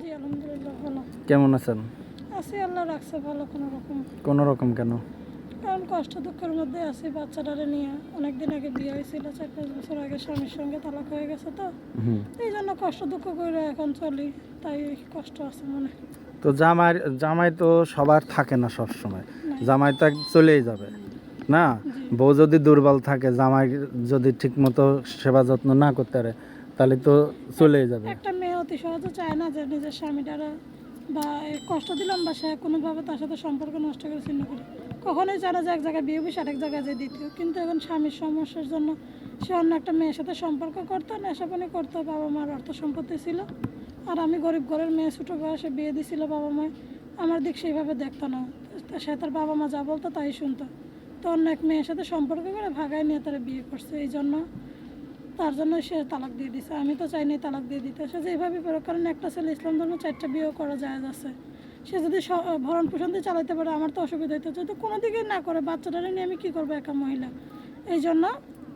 জি আলহামদুলিল্লাহ ভালো। কেমন আছেন? আছি আল্লাহ রাখছে ভালো কোনো রকম। কোনো রকম কেন? কারণ কষ্ট দুঃখের মধ্যে আছি বাচ্চাটারে নিয়ে। অনেকদিন আগে বিয়ে হয়েছিল চার পাঁচ বছর আগে স্বামীর সঙ্গে তালাক হয়ে গেছে তো। এই জন্য কষ্ট দুঃখ করে এখন চলি তাই কষ্ট আছে মনে। তো জামাই জামাই তো সবার থাকে না সব সময় জামাই তো চলেই যাবে না? বউ যদি দুর্বল থাকে জামাই যদি ঠিকমতো সেবা যত্ন না করতে পারে তাহলে তো চলেই যাবে। একটা মেয়ে অতি সহজে চায় না যে নিজের স্বামীটারা বা কষ্ট দিলাম বা সে কোনোভাবে তার সাথে সম্পর্ক নষ্ট করে ছিন্ন করি। কখনোই জানা যে এক জায়গায় বিয়ে বসে আরেক জায়গায় যে দ্বিতীয় কিন্তু এখন স্বামীর সমস্যার জন্য সে অন্য একটা মেয়ের সাথে সম্পর্ক করতো নেশাপানি করতো, বাবা মার অর্থ সম্পত্তি ছিল। আর আমি গরিব ঘরের মেয়ে, ছোটো বয়সে বিয়ে দিছিল বাবা মা আমার দিক সেইভাবে দেখতো না। সে তার বাবা মা যা বলতো তাই শুনতো। তো অন্য এক মেয়ের সাথে সম্পর্ক করে ভাগায় নিয়ে তারা বিয়ে করছে। এই জন্য তার জন্য সে তালাক দিয়ে দিছে। আমি তো চাইনি তালাক দিয়ে দিতে। সে যেভাবে প্রয়োগ করেন একটা ছেলে ইসলাম ধর্ম চারটা বিয়েও করা যায় আছে। সে যদি ভরণ পোষণ দিয়ে চালাতে পারে আমার তো অসুবিধা হতো যদি কোনো দিকে না করে বাচ্চাটারে নিয়ে আমি কী করব একা মহিলা? এই জন্য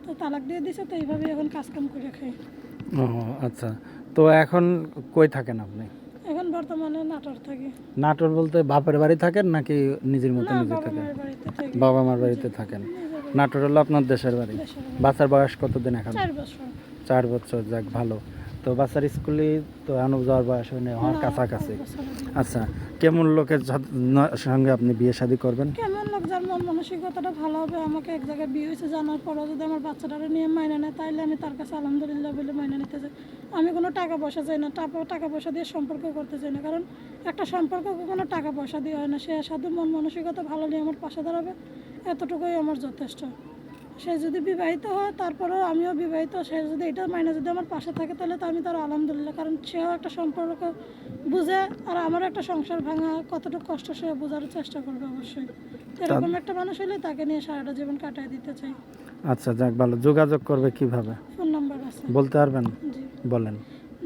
তো তালাক দিয়ে দিছে তো এইভাবে এখন কাজকাম করে খাই। ও আচ্ছা। তো এখন কই থাকেন আপনি? এখন বর্তমানে নাটোর থাকি। নাটোর বলতে বাপের বাড়ি থাকেন নাকি নিজের মতো নিজে থাকেন? বাড়িতে থাকি। বাবা মার বাড়িতে থাকেন। নাটোর হলো আপনার দেশের বাড়ি। বাচ্চার বয়স কতদিন এখন? চার বছর। যাক ভালো। তো বাচ্চার স্কুলে তো আনুব যাওয়ার বয়স হয়নি না, কাছাকাছি। আচ্ছা কেমন লোকের সঙ্গে আপনি বিয়ে শাদী করবেন? কেমন লোক যার মন মানসিকতাটা ভালো হবে আমাকে এক জায়গায় বিয়ে হয়েছে জানার পরও যদি আমার বাচ্চাটারে নিয়ে মাইনে নেয় তাইলে আমি তার কাছে আলহামদুলিল্লাহ বলে মাইনে নিতে চাই। আমি কোনো টাকা পয়সা চাই না টাকা পয়সা দিয়ে সম্পর্ক করতে চাই না কারণ একটা সম্পর্ক কোনো টাকা পয়সা দিয়ে হয় না। সে সাধু মন মানসিকতা ভালো নিয়ে আমার পাশে দাঁড়াবে। এতটুকুই আমার যথেষ্ট। সে যদি বিবাহিত হয় তারপরেও আমিও বিবাহিত সে যদি এটা মাইনে যদি আমার পাশে থাকে তাহলে তো আমি তার আলহামদুলিল্লাহ কারণ সেও একটা সম্পর্ক বুঝে আর আমারও একটা সংসার ভাঙা কতটুকু কষ্ট সে বোঝার চেষ্টা করবে অবশ্যই। এরকম একটা মানুষ হলে তাকে নিয়ে সারাটা জীবন কাটায় দিতে চাই। আচ্ছা যাক ভালো। যোগাযোগ করবে কীভাবে? ফোন নাম্বার আছে। বলতে পারবেন? জি। বলেন।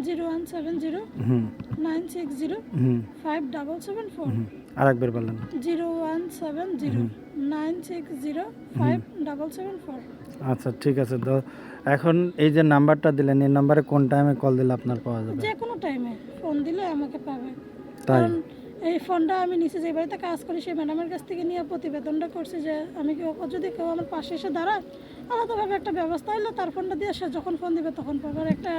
Zero one seven zero nine six zero five double seven four. হুম। আরেকবার বলেন zero one seven zero nine six zero five double seven four. আচ্ছা ঠিক আছে। তো এখন এই যে নাম্বারটা দিলেন এই নাম্বারে কোন টাইমে কল দিলে আপনার পাওয়া যাবে? যে কোনো টাইমে ফোন দিলে আমাকে পাবে। তাই? এই ফোনটা আমি নিচে যে বাড়িতে কাজ করি সেই ম্যাডামের কাছ থেকে নিয়ে প্রতিবেদনটা করছি যে আমি কেউ যদি কেউ আমার পাশে এসে দাঁড়ায় আলাদাভাবে একটা ব্যবস্থা হলে তার ফোনটা দিয়ে সে যখন ফোন দিবে তখন পাবে। আর একটা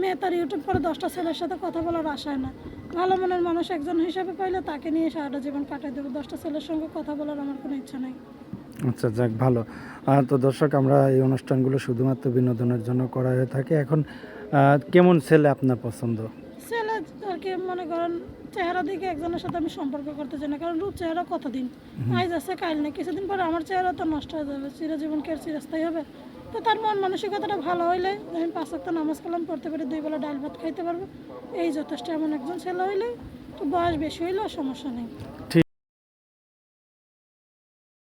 মেয়ে তার ইউটিউব করে দশটা ছেলের সাথে কথা বলার আশায় না। ভালো মনের মানুষ একজন হিসাবে পাইলে তাকে নিয়ে সারাটা জীবন কাটাই দেবো। দশটা ছেলের সঙ্গে কথা বলার আমার কোনো ইচ্ছা নেই। আচ্ছা যাক, ভালো। তো দর্শক, আমরা এই অনুষ্ঠানগুলো শুধুমাত্র বিনোদনের জন্য করা হয়ে থাকে। এখন কেমন ছেলে আপনার পছন্দ? ছেলে আর কি মনে করেন চেহারা দিকে একজনের সাথে আমি সম্পর্ক করতে চাই না কারণ রূপ চেহারা কতদিন? আজ আছে কাল নেই। কিছুদিন পরে আমার চেহারা তো নষ্ট হয়ে যাবে চিরজীবন কে আর চিরস্থায়ী হবে? তো তার মন মানসিকতাটা ভালো হইলে আমি পাঁচ একটা নামাজ কালাম পড়তে পারি দুই বেলা ডাল ভাত খাইতে পারব। এই যথেষ্ট এমন একজন ছেলে হইলে তো বয়স বেশি হইলেও সমস্যা নেই।